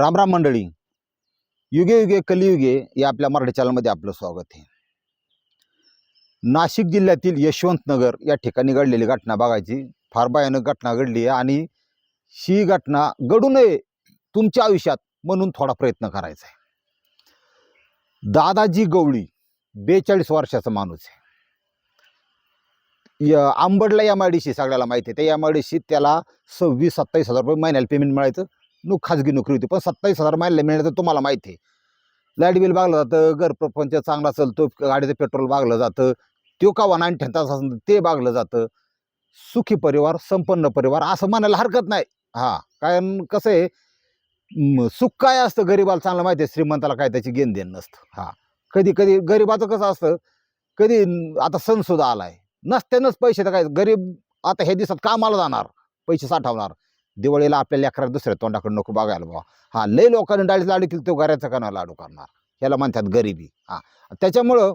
रामराम मंडळी. युगे युगे कलियुगे या आपल्या मराठी चॅनलमध्ये आपलं स्वागत आहे. नाशिक जिल्ह्यातील यशवंतनगर या ठिकाणी घडलेली घटना बघायची. फार भयानक घटना घडली आहे आणि ही घटना घडू नये तुमच्या आयुष्यात म्हणून थोडा प्रयत्न करायचा आहे. दादाजी गवळी बेचाळीस वर्षाचा माणूस आहे. या आंबडला एम आय डी सी सगळ्याला माहिती आहे. त्या एम आय डी सी त्याला सव्वीस सत्तावीस हजार रुपये महिन्याला पेमेंट मिळायचं. नु खाजगी नोकरी होती पण सत्तावीस हजार महिन्याला मिळण्याचं तुम्हाला माहिती आहे. लाइट बिल भागलं जातं घर प्रपंच चांगला चालतो गाडीचं पेट्रोल भागलं जातं तो का वनान ठेवता असेल ते भागलं जातं. सुखी परिवार संपन्न परिवार असं म्हणायला हरकत नाही. हा कारण कसं आहे सुख काय असतं गरीबाला चांगलं माहिती आहे श्रीमंताला काय त्याची घेण देण नसतं. हा कधी कधी गरीबाचं कसं असतं कधी आता सण सुद्धा आलाय. नसत्यानंच पैसे तर काय गरीब आता हे दिवसात कामाला जाणार पैसे साठवणार. दिवाळीला आपल्या लेकरात दुसऱ्या तोंडाकडे नको बघायला बाबा हा लय लोकांनी डाळीच लाडू केली तो घराचा का लाडू करणार? ह्याला म्हणतात गरिबी. हा. त्याच्यामुळं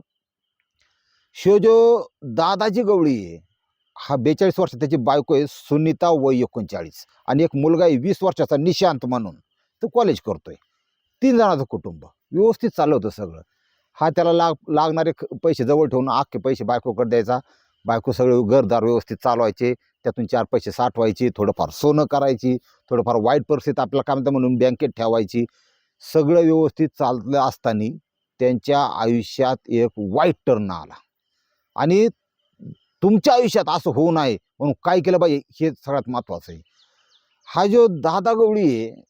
शो जो दादाजी गवळी आहे हा बेचाळीस वर्ष त्याची बायको आहे सुनीता वय एकोणचाळीस. आणि एक मुलगा आहे वीस वर्षाचा निशांत म्हणून तो कॉलेज करतोय. तीन जणांचं कुटुंब. व्यवस्थित चालवतं सगळं. हा त्याला लाग लागणारे पैसे जवळ ठेवून आखे पैसे बायकोकडे द्यायचा. बायको सगळे घरदार व्यवस्थित चालवायचे. त्यातून चार पैसे साठवायचे थोडंफार सोनं करायची थोडंफार वाईट परिस्थिती आपल्याला काय म्हणतं म्हणून बँकेत ठेवायची. सगळं व्यवस्थित चाललं असताना त्यांच्या आयुष्यात एक वाईट टर्न आला. आणि तुमच्या आयुष्यात असं होऊ नये म्हणून काय केलं पाहिजे हे सगळ्यात महत्त्वाचं आहे. हा जो दादा गवळी आहे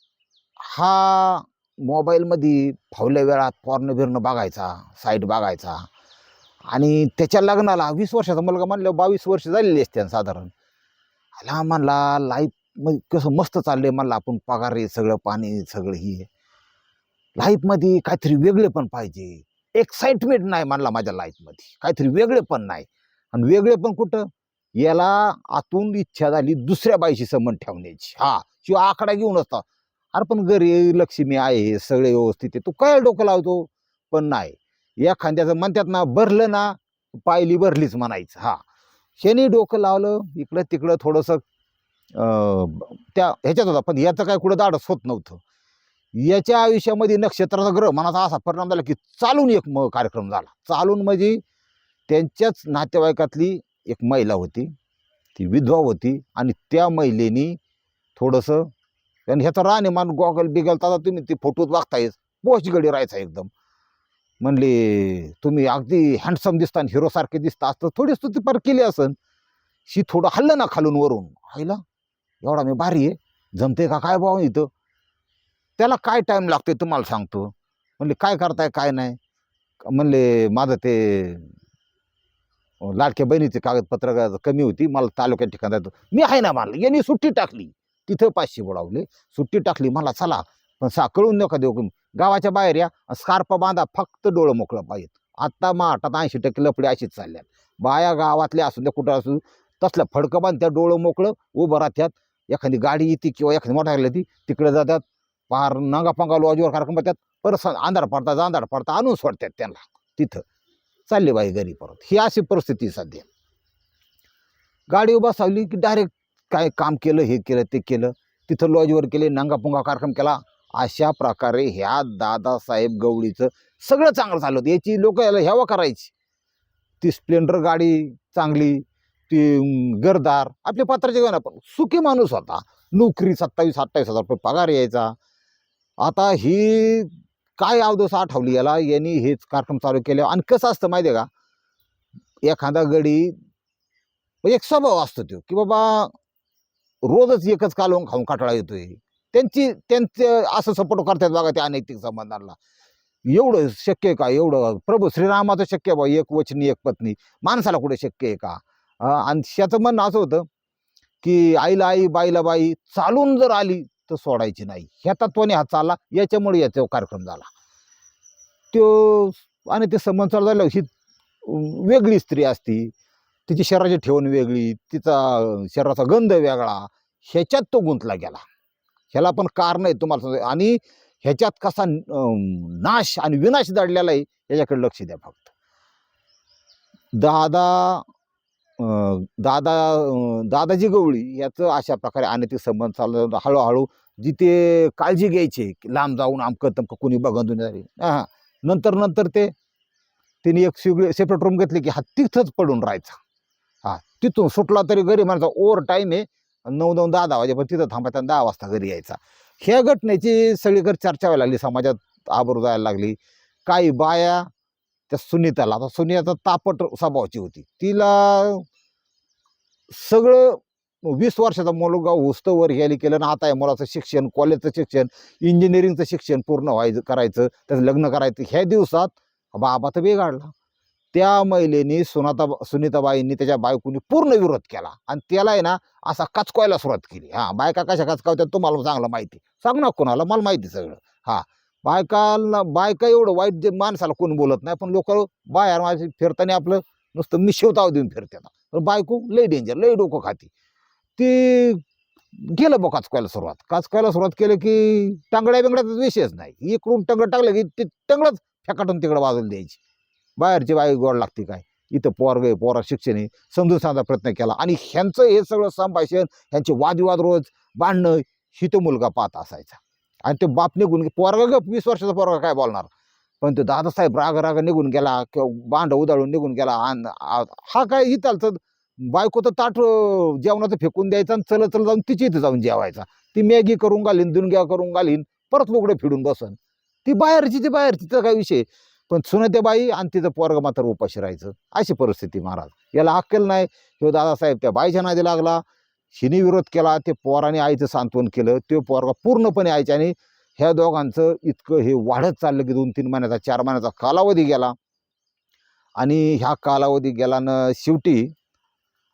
हा मोबाईलमध्ये फावल्या वेळात पॉर्न बिर्न बघायचा साईट बघायचा. आणि त्याच्या लग्नाला वीस वर्षाचा मुलगा म्हणलं बावीस वर्ष झालेली असते साधारण. ह्याला म्हणला लाईफमध्ये कसं मस्त चाललंय म्हणलं आपण. पगार आहे सगळं पाणी सगळं ही लाईफमध्ये काहीतरी वेगळे पण पाहिजे. एक्साइटमेंट नाही म्हणला माझ्या लाईफमध्ये काहीतरी वेगळे पण नाही. आणि वेगळे पण कुठं? याला आतून इच्छा झाली दुसऱ्या बाईशी संबंध ठेवण्याची. हा शिवाय आकडा घेऊन असता. अरे पण घरी लक्ष्मी आहे सगळे व्यवस्थित आहे. तू काय डोकं लावतो? पण नाही. एखाद्याचं म्हणतात ना भरलं ना पायली भरलीच म्हणायचं. हा. शनी डोकं लावलं इकडं तिकडं थोडंसं त्या ह्याच्यात होता पण याचं काय कुठं दाडच होत नव्हतं. याच्या आयुष्यामध्ये नक्षत्राचा ग्रह मनाचा असा परिणाम झाला की चालून एक म कार्यक्रम झाला. चालून म्हणजे त्यांच्याच नातेवाईकातली एक महिला होती ती विधवा होती आणि त्या महिलेनी थोडंसं आणि ह्याचा राहणीमान गॉगल बिगल आता तुम्ही ती फोटोत बघतायच पोचगडी राहायचा एकदम. म्हणले तुम्ही अगदी हँडसम दिसता आणि हिरोसारखे दिसता असतं थोडी स्तुती पार केली असन. शी थोडं हल्लं ना खालून वरून. आईला एवढा मी भारी आहे. जमते का काय भाऊ इथं? त्याला काय टाईम लागतोय तुम्हाला सांगतो. म्हणले काय करताय काय नाही. म्हणले माझं ते लाडक्या बहिणीचे कागदपत्र कमी होती. मला तालुक्यात ठिकाण जायचं मी आहे ना मला यांनी सुट्टी टाकली. तिथं पाचशे बुडावले. सुट्टी टाकली. मला चला पण साकळून नका देऊ गावाच्या बाहेर या स्कार्प बांधा फक्त डोळं मोकळं पाहिजे. आत्ता महाटात ऐंशी टक्के लफडे अशीच चालल्यात. बाया गावातल्या असू द्या कुठं असू तसलं फडकं बांध त्या डोळं मोकळं उभं राहत्यात. एखादी गाडी येते किंवा एखादी मोठा ती तिकडे जातात पार नांगा पंगा लॉजवर कार्यक्रम करतात परत अंधार पडतात अंधार पडतात आणून सोडतात त्यांना तिथं. चालले बाई घरी परत. ही अशी परिस्थिती सध्या. गाडी उभा सावली की डायरेक्ट काय काम केलं हे केलं ते केलं. तिथं लॉजवर केले नांगापुंगा कार्यक्रम केला. अशा प्रकारे ह्या दादासाहेब गवळीचं सगळं चांगलं झालं होतं. याची लोक याला ह्यावा करायची. ती स्प्लेंडर गाडी चांगली ती गरदार आपल्या पत्राचे घेऊन आपण सुखी माणूस होता. नोकरी सत्तावीस अठ्ठावीस हजार रुपये पगार यायचा. आता ही काय अवदस आठवली याला? यांनी हेच कार्यक्रम चालू केले आणि कसं असतं माहिती आहे का? एखादा गडी एक स्वभाव असतो तो की बाबा रोजच एकच कालवून खाऊन काटाळा येतोय. त्यांची त्यांचे असं सपोर्ट करतात बघा त्या अनैतिक संबंधांना. एवढं शक्य आहे का? एवढं प्रभू श्रीरामाचं शक्य आहे बा एक वचनी एक पत्नी. माणसाला कुठे शक्य आहे का? आणि त्याचं म्हणणं असं होतं की आईला आई बाईला बाई चालून जर आली तर सोडायची नाही. ह्या तत्वाने हा चालला याच्यामुळे याचा कार्यक्रम झाला. तो आणि ते संबंध चालू झालं ही वेगळी स्त्री असती तिची शरीराची ठेवण वेगळी तिचा शरीराचा गंध वेगळा ह्याच्यात तो गुंतला गेला. ह्याला पण कारण आहे तुम्हाला सांगतो. आणि ह्याच्यात कसा नाश आणि विनाश दडलेला आहे याच्याकडे लक्ष द्या फक्त. दादा दादा दादाजी गवळी याचं अशा प्रकारे अनैतिक संबंध चालला हळूहळू जिथे काळजी घ्यायची की लांब जाऊन आमकं तमकं कोणी बघून हां नंतर नंतर ते तिने एक सिगळे सेपरेट रूम घेतली की हा तिथंच पडून राहायचा. हा तिथून सुटला तरी गरीब माणसा ओवर टाईम आहे. नऊ नऊ दहा दहा वाजेपर्यंत तिथं थांबायचा दहा वाजता घरी यायचा. ह्या घटनेची सगळीकडे चर्चा व्हायला लागली समाजात आबरू जायला लागली. काही बाया त्या सुनीताला आता सुनीता तापट स्वभावाची होती. तिला सगळं वीस वर्षाचा मुलगा उस्तवर ह्याली केलं ना आता या मुलाचं शिक्षण कॉलेजचं शिक्षण इंजिनिअरिंगचं शिक्षण पूर्ण व्हायचं करायचं त्याचं लग्न करायचं. ह्या दिवसात बाबा तर बिघाडला. त्या महिलेने सुनाता सुनीताबाईंनी त्याच्या बायकोनी पूर्ण विरोध केला. आणि त्याला आहे ना असा कचकवायला सुरुवात केली. हां बायका कशा कचकावत्यात तुम्हाला चांगलं माहिती. सांग ना कोणाला मला माहिती सगळं. हां बायकाला बायका एवढं वाईट जे माणसाला कोण बोलत नाही पण लोक बाहेर माझे फिरताना आपलं नुसतं मिशेवताव देऊन फिरतात. पण बायको लई डेंजर लई डोकं खाती. ते गेलं बघ काचकायला सुरुवात. काचकायला सुरुवात केलं की टांगड्या बिंगड्याचा विषयच नाही. इकडून टंगड टाकलं की ते टंगडच फेकाटून तिकडं बाजूला द्यायची. बाहेरची बाई गोड लागते काय? इथं पोरग आहे पोरा शिक्षण आहे समजून सांगायचा प्रयत्न केला. आणि ह्यांचं हे सगळं संभाषण ह्यांचे वादविवाद रोज भांडणं ही तो मुलगा पाहत असायचा. आणि ते बाप निघून पोरगा ग वीस वर्षाचा पोरगा काय बोलणार? पण तो दादासाहेब राग राग निघून गेला किंवा बांड उदाळून निघून गेला आणि हा काय इथं बायको तर ताट जेवणाचं फेकून द्यायचं आणि चल चल जाऊन तिची इथं जाऊन जेवायचा. ती मॅगी करून घालीन दुनग्या करून घालीन परत लुगडे फिडून बसन. ती बाहेरची ती बाहेरची तर काय विषय? पण सुनतेबाई आणि तिचं पोरग मात्र उपाशी राहायचं. अशी परिस्थिती महाराज. याला अक्कल नाही. ह्यो दादासाहेब त्या बाईच्या नादी लागला. हिने विरोध केला. ते पोराने आईचं सांत्वन केलं. ते पोरगा पूर्णपणे आईच्या आणि ह्या दोघांचं इतकं हे वाढत चाललं की दोन तीन महिन्याचा चार महिन्याचा कालावधी गेला. आणि ह्या कालावधी गेल्यानं शेवटी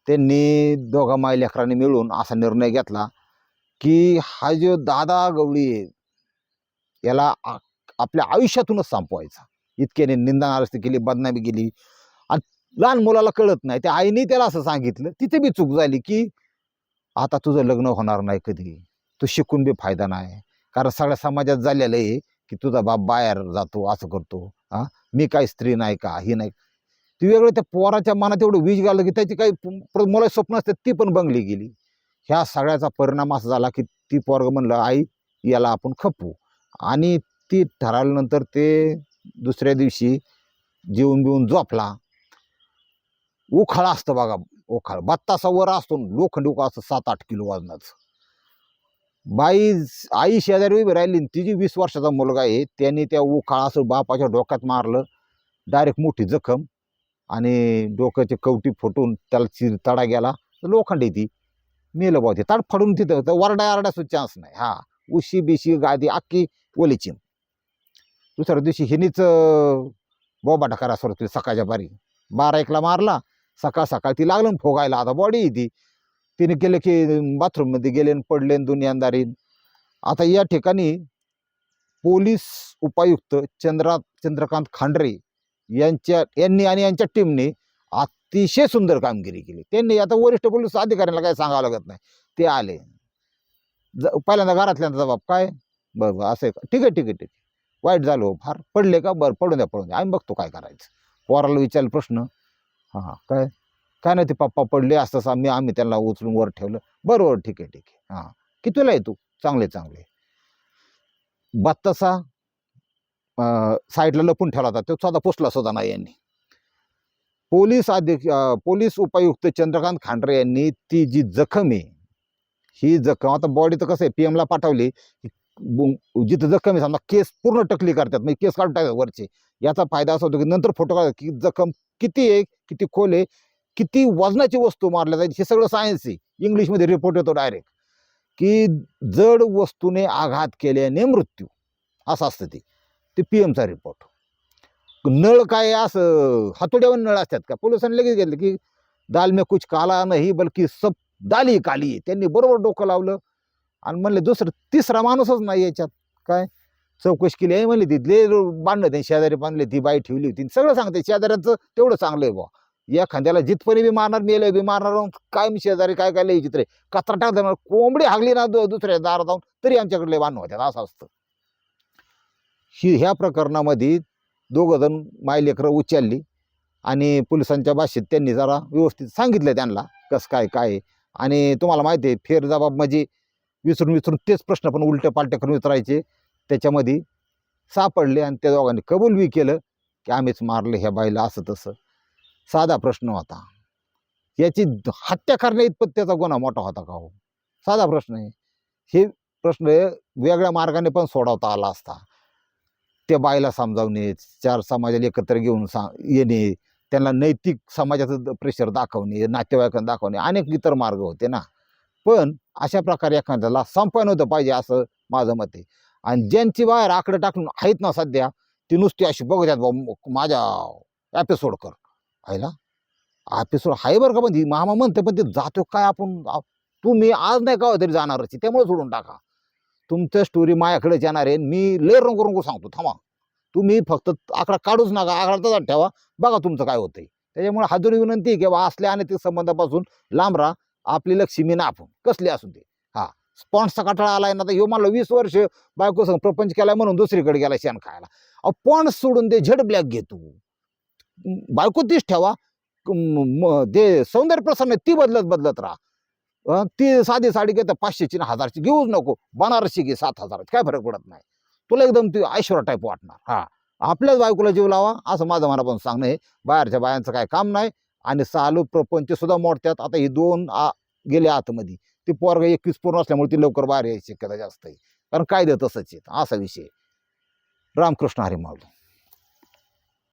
त्यांनी दोघा माई लेकरांनी मिळून असा निर्णय घेतला की हा जो दादा गवळी आहे याला आपल्या आयुष्यातूनच संपवायचा. इतक्याने निंदनारस्ती केली बदनामी केली. आणि लहान मुलाला कळत नाही. त्या आईने त्याला असं सांगितलं. तिथे बी चूक झाली की आता तुझं लग्न होणार नाही कधी. तू शिकून बी फायदा नाही. कारण सगळ्या समाजात झालेलं आहे की तुझा बाप बाहेर जातो असं करतो. हां? मी काय स्त्री नाही का? ही नाही. ती वेगळं त्या पोराच्या मनात एवढं वीज घाललं की त्याची काही मुलं स्वप्न असतात ती पण बंगली गेली. ह्या सगळ्याचा परिणाम असा झाला की ती पोरग म्हणलं आई याला आपण खपू. आणि ती ठरवल्यानंतर ते दुसऱ्या दिवशी जेवून बिवून झोपला. उखाळ असतं बघा उखाळ. बत्तासा वर असतो लोखंड उखाळ असतं सात आठ किलो वजनाचं. बाई आई शेजारी उभी राहिली तिची वीस वर्षाचा मुलगा आहे त्याने त्या उखाळा असं बापाच्या डोक्यात मारलं डायरेक्ट मोठी जखम आणि डोक्याचे कवटी फुटून त्याला चिर तडा गेला. लोखंड ती. मेलं बाबा ताड फाडून तिथं तर वरडा आरडाचा चान्स नाही. हा उशी बिशी गादी अख्खी ओलीची. दुसऱ्या दिवशी हिनीच बोबाटा करा सुरू केली सकाळच्या पारी. बारा एकला मारला सकाळ सकाळ ती लागलं फोगायला. आता बॉडी ती. तिने केलं की बाथरूममध्ये गेले पडले न दुनियादारीन आता या ठिकाणी पोलीस उपायुक्त चंद्रा चंद्रकांत खांडरे यांच्या यांनी आणि यांच्या टीमने अतिशय सुंदर कामगिरी केली. त्यांनी आता वरिष्ठ पोलीस अधिकाऱ्यांना काय सांगावं लागत नाही. ते आले. ज पहिल्यांदा घरातल्यांचा जबाब काय? बरं बरं असं आहे का? ठीक आहे ठीक आहे ठीक आहे. वाईट झालो हो, फार पडले का बरं पडून द्या पडून द्या. आम्ही बघतो काय करायचं. पोराला विचारलं प्रश्न. हां काय काय नाही ते पप्पा पडले असं तसं आम्ही आम्ही त्यांना उचलून वर ठेवलं. बरं बरं ठीक आहे ठीक आहे. हां कितीला आहे तू? चांगले चांगले. बत्तासा साईडला लपून ठेवला होता तो स्वतः पोचला सुद्धा नाही यांनी. पोलीस अध्यक्ष पोलीस उपायुक्त चंद्रकांत खांडरे यांनी ती जी जखम आहे ही जखम आता बॉडी तर कसं आहे पी एमला पाठवली जिथं जखम आहे समजा केस पूर्ण टकली करतात म्हणजे केस काढून टाकतात वरचे. याचा फायदा असा होतो की नंतर फोटो काढतात की जखम किती आहे किती खोल आहे किती वजनाची वस्तू मारल्या जाईल हे सगळं सायन्स आहे. इंग्लिशमध्ये रिपोर्ट येतो डायरेक्ट की जड वस्तूने आघात केल्याने मृत्यू. असं असतं ते. ते पी एमचा रिपोर्ट नळ काय असं हातोड्यावर नळ असतात का? पोलिसांनी लगेच घेतलं की दाल में कुछ काला नाही बल्कि सब दाली काली आहे. त्यांनी बरोबर डोकं लावलं. आणि म्हणले दुसरं तिसरा माणूसच नाही याच्यात. काय? चौकशी केली आहे म्हणले तिथले बांधलं त्यांनी शेजारी बांधले ती बाई ठेवली होती. सगळं सांगते शेजाऱ्याचं तेवढं चांगलं आहे बुवा. एखाद्याला जिथपणी बी मारणार मेलं बी मारणार काय मी शेजारी काय काय लई चित्र कचरा टाक कोंबडी हागली ना दुसऱ्या दारात जाऊन तरी आमच्याकडले लय बांधव होत्या असं असतं. ही ह्या प्रकरणामध्ये दोघं जण मायलेकरं उचलली आणि पोलिसांच्या भाषेत त्यांनी जरा व्यवस्थित सांगितलं त्यांना कसं काय काय आणि तुम्हाला माहिती आहे फेर जबाब म्हणजे विसरून विसरून तेच प्रश्न पण उलट्या पालट्या करून विचारायचे त्याच्यामध्ये सापडले आणि त्या दोघांनी कबूल बी केलं की आम्हीच मारले ह्या बाईला असं तसं. साधा प्रश्न होता. याची हत्या करण्या इतपत त्याचा गुन्हा मोठा होता का हो? साधा प्रश्न आहे. हे प्रश्न वेगळ्या मार्गाने पण सोडवता आला असता. त्या बाईला समजावणे चार समाजाला एकत्र घेऊन सा येणे त्यांना नैतिक समाजाचं प्रेशर दाखवणे नातेवाईकांना दाखवणे अनेक इतर मार्ग होते ना. पण अशा प्रकारे एखाद्याला संपन्न होतं पाहिजे असं माझं मत आहे. आणि ज्यांची बाहेर आकडे टाकून आहेत ना सध्या ती नुसती अशी बघत बा माझ्या एपिसोड कर. आयला एपिसोड आहे बरं का पण ती मामा म्हणते पण ते जातो काय आपण? तुम्ही आज नाही का तरी जाणारच त्यामुळे सोडून टाका. तुमचं स्टोरी माझ्याकडेच येणार आहे मी लय रंग रंगू सांगतो थांबा. तुम्ही फक्त आकडा काढूच नका आकडा तसाच ठेवा बघा तुमचं काय होतंय. त्याच्यामुळे हाजुरी विनंती आहे की बा असल्या आणि ते संबंधापासून लांब राहा आपली लक्ष्मी ना आपण कसली असू दे हा. स्पॉन्सचा कटाळा आलाय ना तर ह्यो मला वीस वर्ष बायको संग प्रपंच केलाय म्हणून दुसरीकडे गेला शेण खायला. अहो पॉन्ड सोडून दे झेड ब्लॅक घे तू. बायको तीच ठेवा. म- ते सौंदर्य प्रसन्न ती बदलत बदलत राहा. ती साधी साडी घेतं पाचशेची ना हजारची घेऊच नको. बनारसी घे सात हजाराची काय फरक पडत नाही. तुला एकदम ती ऐश्वर्या टाईप वाटणार. हा. आपल्याच बायकोला जीव लावा असं माझं मनापासून सांगणं आहे. बाहेरच्या बायांचं काय काम नाही. आणि सालू प्रपंच सुद्धा मोडतात. आता हे दोन आ गेले आतमध्ये. ती पोरगा एकवीस पूर्ण असल्यामुळे ती लवकर बाहेर यायची शक्यता जास्त आहे. कारण कायदे तसंच आहेत. असा विषय रामकृष्ण हरी माऊली